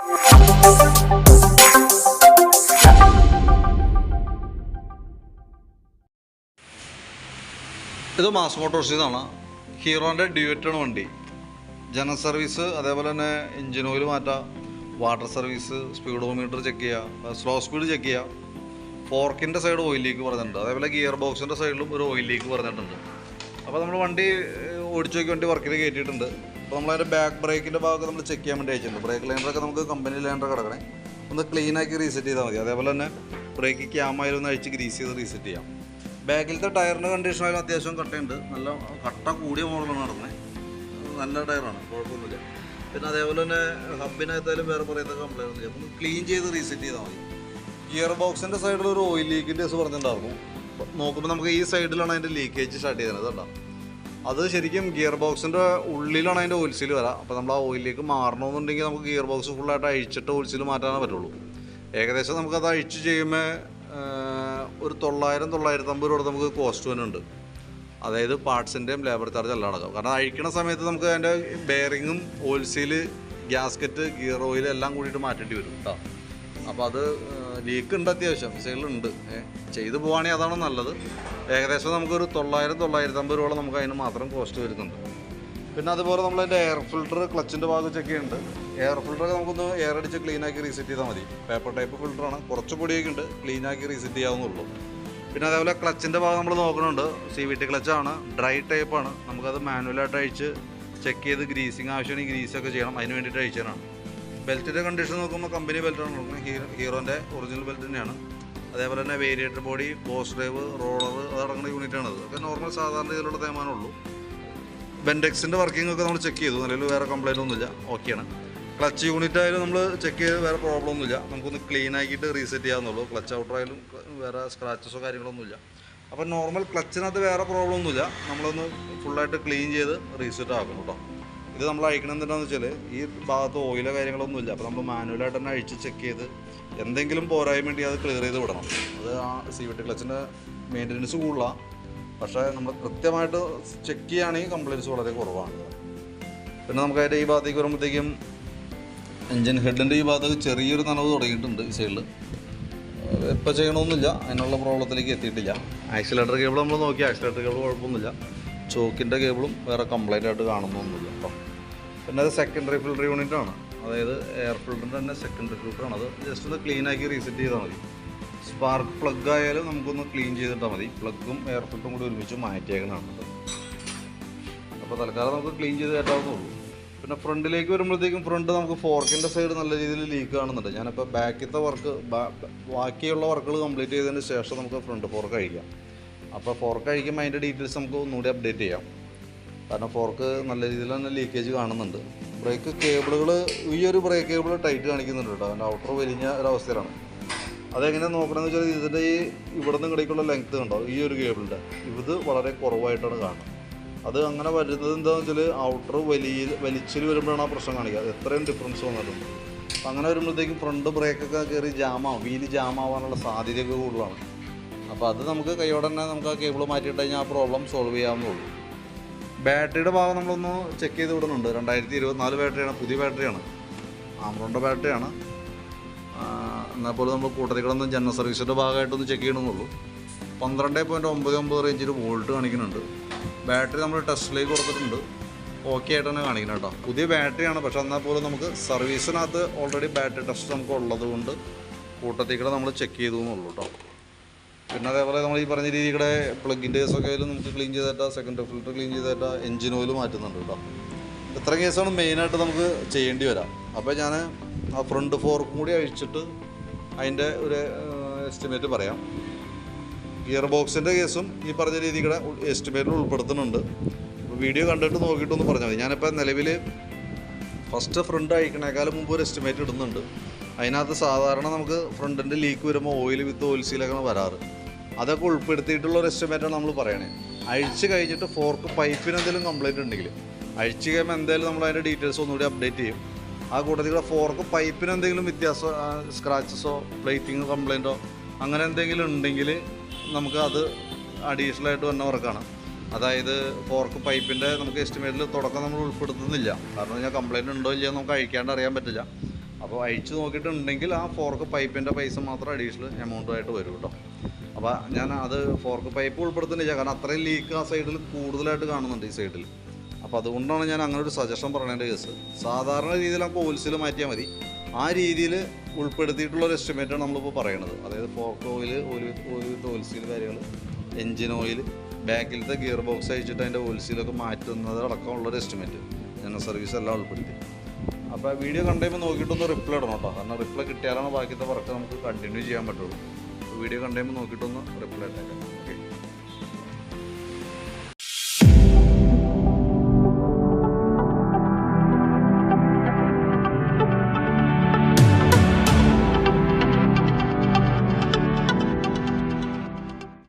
ഇത് മാസ് മോട്ടോഴ്സിൽ നിന്നാണ് ഹീറോന്റെ ഡ്യൂറ്റാണ് വണ്ടി. ജനറൽ സർവീസ് അതേപോലെ തന്നെ എഞ്ചിൻ ഓയിൽ മാറ്റാം. വാട്ടർ സർവീസ് സ്പീഡോമീറ്റർ ചെക്ക് ചെയ്യുക സ്ലോ സ്പീഡ് ചെക്ക് ചെയ്യുക ഫോർക്കിന്റെ സൈഡ് ഓയിൽ ലീക്ക് പറഞ്ഞിട്ടുണ്ട്. അതേപോലെ ഗിയർ ബോക്സിന്റെ സൈഡിലും ഒരു ഓയിൽ ലീക്ക് പറഞ്ഞിട്ടുണ്ട്. അപ്പോൾ നമ്മൾ വണ്ടി ഓടിച്ചു നോക്കി വണ്ടി വർക്കിൽ കയറ്റിയിട്ടുണ്ട്. അപ്പോൾ നമ്മളതിന്റെ ബാക്ക് ബ്രേക്കിന്റെ ഭാഗമൊക്കെ നമ്മൾ ചെക്ക് ചെയ്യാൻ വേണ്ടി അയച്ചിട്ടുണ്ട്. ബ്രേക്ക് ലൈനറൊക്കെ നമുക്ക് കമ്പനി ലൈനർ കിടക്കണേ. ഒന്ന് ക്ലീൻ ആക്കി റീസെറ്റ് ചെയ്താൽ മതി. അതേപോലെ തന്നെ ബ്രേക്ക് ക്യാമായാലും ഒന്ന് അഴിച്ച് ഗ്രീസ് ചെയ്ത് റീസെറ്റ് ചെയ്യാം. ബാക്കിലത്തെ ടയറിന്റെ കണ്ടീഷൻ ആയാലും അത്യാവശ്യം കട്ടയുണ്ട്. നല്ല കട്ട കൂടിയ മോഡലാണ് നടന്നത് നല്ല ടയറാണ് കുഴപ്പമൊന്നുമില്ല. പിന്നെ അതേപോലെ തന്നെ ഹബിനകത്തായാലും വേറെ പറയുന്ന കംപ്ലൈന്റ് ഒന്നുമില്ല അപ്പം ക്ലീൻ ചെയ്ത് റീസെറ്റ് ചെയ്താൽ മതി. ഗിയർ ബോക്സിന്റെ സൈഡിൽ ഒരു ഓയിൽ ലീക്കിന്റെ കേസ് പറഞ്ഞിട്ടുണ്ടായിരുന്നു. നോക്കുമ്പോൾ നമുക്ക് ഈ സൈഡിലാണ് അതിന്റെ ലീക്കേജ് സ്റ്റാർട്ട് ചെയ്തത് കേട്ടോ. അത് ശരിക്കും ഗിയർ ബോക്സിന്റെ ഉള്ളിലാണ് അതിന്റെ ഓയിൽ സീൽ വരാം. അപ്പോൾ നമ്മൾ ആ ഓയിലേക്ക് മാറണമെന്നുണ്ടെങ്കിൽ നമുക്ക് ഗിയർ ബോക്സ് ഫുള്ളായിട്ട് അഴിച്ചിട്ട് ഓയിൽ സീൽ മാറ്റാനേ പറ്റുള്ളൂ. ഏകദേശം നമുക്കത് അഴിച്ച് ചെയ്യുമ്പോൾ ഒരു തൊള്ളായിരം തൊള്ളായിരത്തി അമ്പത് രൂപ നമുക്ക് കോസ്റ്റ് വരുന്നുണ്ട് അതായത് പാർട്സിന്റെയും ലേബർ ചാർജ് എല്ലാം അടക്കം. കാരണം അഴിക്കുന്ന സമയത്ത് നമുക്ക് അതിന്റെ ബെയറിങ്ങും oil seal gasket gear oil എല്ലാം കൂടിയിട്ട് മാറ്റേണ്ടി വരും കേട്ടോ അപ്പോൾ അത് ലീക്ക് ഉണ്ട് അത്യാവശ്യം. സൈഡിലുണ്ട് ചെയ്തു പോവുകയാണെങ്കിൽ അതാണ് നല്ലത്. ഏകദേശം നമുക്കൊരു തൊള്ളായിരം തൊള്ളായിരത്തി അമ്പത് രൂപ നമുക്ക് അതിന് മാത്രം കോസ്റ്റ് വരുന്നുണ്ട്. പിന്നെ അതുപോലെ നമ്മൾ അതിന്റെ എയർ ഫിൽട്ടർ ക്ലച്ചിന്റെ ഭാഗം ചെക്ക് ചെയ്യുന്നുണ്ട് എയർ ഫിൽട്ടറൊക്കെ നമുക്കൊന്ന് എയർ അടിച്ച് ക്ലീൻ ആക്കി റീസെറ്റ് ചെയ്താൽ മതി. പേപ്പർ ടൈപ്പ് ഫിൽട്ടറാണ് കുറച്ച് പൊടിയൊക്കെ ഉണ്ട്. ക്ലീൻ ആക്കി റീസെറ്റ് ചെയ്യാവുന്നുള്ളൂ. പിന്നെ അതേപോലെ ക്ലച്ചിന്റെ ഭാഗം നമ്മൾ നോക്കുന്നുണ്ട് സി വി ടി ക്ലച്ചാണ് ഡ്രൈ ടൈപ്പാണ് നമുക്കത് മാനുവലായിട്ട് അഴിച്ച് ചെക്ക് ചെയ്ത് ഗ്രീസിങ് ആവശ്യമാണെങ്കിൽ ഗ്രീസൊക്കെ ചെയ്യണം. അതിന് വേണ്ടിയിട്ട് അഴിച്ചതാണ്. ബെൽറ്റിന്റെ കണ്ടീഷൻ നോക്കുമ്പോൾ കമ്പനി ബെൽറ്റാണ് നോക്കുന്നത് ഹീറോ ഹീറോന്റെ ഒറിജിനൽ ബെൽറ്റ് തന്നെയാണ്. അതേപോലെ തന്നെ variator body boss drive roller അതടങ്ങുന്ന യൂണിറ്റാണത് ഒക്കെ നോർമൽ സാധാരണ രീതിയിലുള്ള തേമാനമുള്ളൂ ബെൻഡെക്സിന്റെ വർക്കിംഗ് ഒക്കെ നമ്മൾ ചെക്ക് ചെയ്തു. നിലവിൽ വേറെ കംപ്ലൈന്റ് ഒന്നുമില്ല. ഓക്കെയാണ് ക്ലച്ച് യൂണിറ്റ് ആയാലും നമ്മൾ ചെക്ക് ചെയ്ത് വേറെ പ്രോബ്ലം ഒന്നുമില്ല. നമുക്കൊന്ന് ക്ലീൻ ആക്കിയിട്ട് റീസെറ്റ് ചെയ്യാവുന്നുള്ളൂ ക്ലച്ച് ഔട്ടർ ആയാലും വേറെ സ്ക്രാച്ചസോ കാര്യങ്ങളൊന്നുമില്ല അപ്പോൾ നോർമൽ ക്ലച്ചിനകത്ത് വേറെ പ്രോബ്ലം ഒന്നുമില്ല. നമ്മളൊന്ന് ഫുള്ളായിട്ട് ക്ലീൻ ചെയ്ത് റീസെറ്റ് ആക്കണം കേട്ടോ. ഇത് നമ്മൾ അഴിക്കണം എന്താണെന്ന് വെച്ചാൽ ഈ ഭാഗത്ത് ഓയിലോ കാര്യങ്ങളൊന്നുമില്ല അപ്പോൾ നമ്മൾ മാനുവലായിട്ട് തന്നെ അഴിച്ച് ചെക്ക് ചെയ്ത് എന്തെങ്കിലും പോരായ്മ വേണ്ടി അത് ക്ലിയർ ചെയ്ത് വിടണം. അത് ആ സി വി ടി ക്ലച്ചിന്റെ മെയിന്റനൻസ് കൂടുതലാണ് പക്ഷേ നമ്മൾ കൃത്യമായിട്ട് ചെക്ക് ചെയ്യുകയാണെങ്കിൽ കംപ്ലയിൻസ് വളരെ കുറവാണ്. പിന്നെ നമുക്ക് അതിന്റെ ഈ ഭാഗത്തേക്ക് വരുമ്പോഴത്തേക്കും എൻജിൻ ഹെഡിന്റെ ഈ ഭാഗത്ത് ചെറിയൊരു നനവ് തുടങ്ങിയിട്ടുണ്ട് ഈ സൈഡിൽ ഇപ്പോൾ ചെയ്യണമെന്നില്ല അതിനുള്ള പ്രോബ്ലത്തിലേക്ക് എത്തിയിട്ടില്ല. ആക്സിലേറ്റർ കേബിൾ നമ്മൾ നോക്കി. ആക്സിലേറ്റർ കേബിൾ കുഴപ്പമൊന്നുമില്ല. ചോക്കിന്റെ കേബിളും വേറെ കംപ്ലൈന്റ് ആയിട്ട് കാണുന്നൊന്നുമില്ല. കേട്ടോ പിന്നെ അത് സെക്കൻഡറി ഫിൽട്ടർ യൂണിറ്റ് ആണ്. അതായത് എയർ ഫിൽറ്ററിന്റെ തന്നെ സെക്കൻഡറി ഫിൽട്ടറാണ് അത് ജസ്റ്റ് ഒന്ന് ക്ലീൻ ആക്കി റീസെറ്റ് ചെയ്താൽ മതി. സ്പാർക്ക് പ്ലഗ് ആയാലും നമുക്കൊന്ന് ക്ലീൻ ചെയ്തിട്ടാൽ മതി. പ്ലഗും എയർ ഫിൽറ്ററും കൂടി ഒരുമിച്ച് മാറ്റിയേക്കണതാണ് അപ്പോൾ തൽക്കാലം നമുക്ക് ക്ലീൻ ചെയ്ത് കേട്ടാവുന്നുള്ളൂ പിന്നെ ഫ്രണ്ടിലേക്ക് വരുമ്പോഴത്തേക്കും ഫ്രണ്ട് നമുക്ക് ഫോർക്കിന്റെ സൈഡ് നല്ല രീതിയിൽ ലീക്ക് കാണുന്നുണ്ട് ഞാനിപ്പോൾ ബാക്കിലത്തെ വർക്ക് ബാക്കിയുള്ള വർക്കുകൾ കംപ്ലീറ്റ് ചെയ്തതിന് ശേഷം നമുക്ക് ഫ്രണ്ട് ഫോർക്ക് കഴിക്കാം അപ്പോൾ ഫോർക്ക് കഴിക്കുമ്പോൾ അതിന്റെ ഡീറ്റെയിൽസ് നമുക്ക് ഒന്നുകൂടി അപ്ഡേറ്റ് ചെയ്യാം. കാരണം ഫോർക്ക് നല്ല രീതിയിൽ തന്നെ ലീക്കേജ് കാണുന്നുണ്ട്. ബ്രേക്ക് കേബിളുകൾ ഈ ഒരു ബ്രേക്ക് കേബിൾ ടൈറ്റ് കാണിക്കുന്നുണ്ട് കേട്ടോ. അതിന്റെ ഔട്ടർ വലിഞ്ഞ ഒരവസ്ഥയിലാണ് അതെങ്ങനെയാണ് നോക്കണമെന്ന് വെച്ചാൽ ഇതിന്റെ ഈ ഇവിടെ നിന്ന് ഇങ്ങടേക്കുള്ള ലെങ്ത് കണ്ടോ? ഈ ഒരു കേബിളിന്റെ ഇത് വളരെ കുറവായിട്ടാണ് കാണുന്നത്. അത് അങ്ങനെ വരുന്നത് എന്താണെന്ന് വെച്ചാൽ ഔട്ടർ വലിയ വലിച്ചിൽ വരുമ്പോഴാണ് ആ പ്രശ്നം കാണിക്കുക. എത്രയും ഡിഫറൻസ് വന്നിട്ടുണ്ട്. അങ്ങനെ വരുമ്പോഴത്തേക്കും ഫ്രണ്ട് ബ്രേക്കൊക്കെ കയറി ജാമാവും വീൽ ജാമാവാനുള്ള സാധ്യതയൊക്കെ കൂടുതലാണ്. അപ്പോൾ അത് നമുക്ക് കൈയോടെ തന്നെ നമുക്ക് ആ കേബിൾ മാറ്റിയിട്ട് കഴിഞ്ഞാൽ ആ പ്രോബ്ലം സോൾവ് ചെയ്യാവുന്നുള്ളൂ ബാറ്ററിയുടെ ഭാഗം നമ്മളൊന്ന് ചെക്ക് ചെയ്ത് വിടുന്നുണ്ട്. രണ്ടായിരത്തി ഇരുപത്തിനാല് ബാറ്ററിയാണ് പുതിയ ബാറ്ററിയാണ്. ആമറോണിന്റെ ബാറ്ററിയാണ്. എന്നാൽ പോലും നമ്മൾ കൂട്ടത്തികളൊന്നും ജനറൽ സർവീസിന്റെ ഭാഗമായിട്ടൊന്ന് ചെക്ക് ചെയ്യണമെന്നുള്ളൂ. പന്ത്രണ്ട് പോയിന്റ് ഒമ്പത് ഒമ്പത് റേഞ്ചിൽ വോൾട്ട് കാണിക്കുന്നുണ്ട്. ബാറ്ററി നമ്മൾ ടെസ്റ്റിലേക്ക് കൊടുത്തിട്ടുണ്ട് ഓക്കെ ആയിട്ട് തന്നെ കാണിക്കുന്നത് കേട്ടോ. പുതിയ ബാറ്ററിയാണ് പക്ഷേ എന്നാൽ പോലും നമുക്ക് സർവീസിനകത്ത് ഓൾറെഡി ബാറ്ററി ടെസ്റ്റ് നമുക്ക് ഉള്ളത് കൊണ്ട് കൂട്ടത്തിക്കൂടെ നമ്മൾ ചെക്ക് ചെയ്തു എന്നുള്ളൂ കേട്ടോ. പിന്നെ അതേപോലെ നമ്മൾ ഈ പറഞ്ഞ രീതിയുടെ പ്ലഗിന്റെ കേസൊക്കെ ആയാലും നമുക്ക് ക്ലീൻ ചെയ്തിട്ട് സെക്കൻഡ് ഫിൽറ്റർ ക്ലീൻ ചെയ്തിട്ട് എഞ്ചിൻ ഓയിൽ മാറ്റുന്നുണ്ട് കേട്ടോ. ഇത്ര കേസാണ് മെയിനായിട്ട് നമുക്ക് ചെയ്യേണ്ടി വരാം. അപ്പോൾ ഞാൻ ആ ഫ്രണ്ട് ഫോർക്കും കൂടി അഴിച്ചിട്ട് അതിന്റെ ഒരു എസ്റ്റിമേറ്റ് പറയാം. ഗിയർ ബോക്സിന്റെ കേസും ഈ പറഞ്ഞ രീതിയുടെ എസ്റ്റിമേറ്റിൽ ഉൾപ്പെടുത്തുന്നുണ്ട്. വീഡിയോ കണ്ടിട്ട് നോക്കിയിട്ടൊന്ന് പറഞ്ഞാൽ മതി. ഞാനിപ്പോൾ നിലവിൽ ഫസ്റ്റ് ഫ്രണ്ട് അയക്കണേക്കാളും മുമ്പ് ഒരു എസ്റ്റിമേറ്റ് ഇടുന്നുണ്ട്. അതിനകത്ത് സാധാരണ നമുക്ക് ഫ്രണ്ടിന്റെ ലീക്ക് വരുമ്പോൾ ഓയിൽ വിത്ത് ഓയിൽ സീലൊക്കെയാണ് വരാറ്. അതൊക്കെ ഉൾപ്പെടുത്തിയിട്ടുള്ള ഒരു എസ്റ്റിമേറ്റാണ് നമ്മൾ പറയണേ. അഴിച്ച് കഴിഞ്ഞിട്ട് ഫോർക്ക് പൈപ്പിന് എന്തെങ്കിലും കംപ്ലൈന്റ് ഉണ്ടെങ്കിൽ അഴിച്ച് കഴിയുമ്പോൾ എന്തായാലും നമ്മൾ അതിന്റെ ഡീറ്റെയിൽസ് ഒന്നുകൂടി അപ്ഡേറ്റ് ചെയ്യും. ആ കൂട്ടത്തിൽ ഫോർക്ക് പൈപ്പിന് എന്തെങ്കിലും വ്യത്യാസമോ സ്ക്രാച്ചസോ പ്ലേറ്റിംഗ് കംപ്ലൈന്റോ അങ്ങനെ എന്തെങ്കിലും ഉണ്ടെങ്കിൽ നമുക്ക് അത് അഡീഷണൽ ആയിട്ട് വന്ന വർക്കാണ്. അതായത് ഫോർക്ക് പൈപ്പിന്റെ നമുക്ക് എസ്റ്റിമേറ്റിൽ തുടക്കം നമ്മൾ ഉൾപ്പെടുത്തുന്നില്ല. കാരണം കഴിഞ്ഞാൽ കംപ്ലൈന്റ് ഉണ്ടോ ഇല്ലയോ നമുക്ക് അഴിക്കാണ്ട് അറിയാൻ പറ്റില്ല. അപ്പോൾ അഴിച്ചു നോക്കിയിട്ടുണ്ടെങ്കിൽ ആ ഫോർക്ക് പൈപ്പിന്റെ പൈസ മാത്രം അഡീഷണൽ എമൗണ്ടുമായിട്ട് വരും കേട്ടോ. അപ്പോൾ ഞാൻ അത് ഫോർക്ക് പൈപ്പ് ഉൾപ്പെടുത്തുന്നില്ല കാരണം അത്രയും ലീക്ക് ആ സൈഡിൽ കൂടുതലായിട്ട് കാണുന്നുണ്ട് ഈ സൈഡിൽ അപ്പോൾ അതുകൊണ്ടാണ് ഞാൻ അങ്ങനെ ഒരു സജഷൻ പറയേണ്ട കേസ് സാധാരണ രീതിയിൽ നമുക്ക് ഓയിൽസിൽ മാറ്റിയാൽ മതി. ആ രീതിയിൽ ഉൾപ്പെടുത്തിയിട്ടുള്ള ഒരു എസ്റ്റിമേറ്റാണ് നമ്മളിപ്പോൾ പറയണത്. അതായത് ഫോർക്ക് ഓയിൽ ഒരു ഒരു ഓയിൽസീൽ കാര്യങ്ങൾ എൻജിൻ ഓയിൽ ബാക്കിലത്തെ ഗിയർ ബോക്സ് അയച്ചിട്ട് അതിന്റെ ഓയിൽസീലൊക്കെ മാറ്റുന്നത് അടക്കമുള്ളൊരു എസ്റ്റിമേറ്റ് ജനറൽ സർവീസ് എല്ലാം ഉൾപ്പെടുത്തി. അപ്പോൾ വീഡിയോ കണ്ടുമ്പോൾ നോക്കിയിട്ടൊന്ന് റിപ്ലൈ ഇടണം കേട്ടോ. കാരണം റിപ്ലൈ കിട്ടിയാലാണ് ബാക്കിയത്തെ വർക്ക് നമുക്ക് കണ്ടിന്യൂ ചെയ്യാൻ പറ്റുള്ളൂ. വീഡിയോ കണ്ടുമ്പോൾ നോക്കിയിട്ടൊന്ന് റിപ്ലൈ ഇട്ടേക്കാം.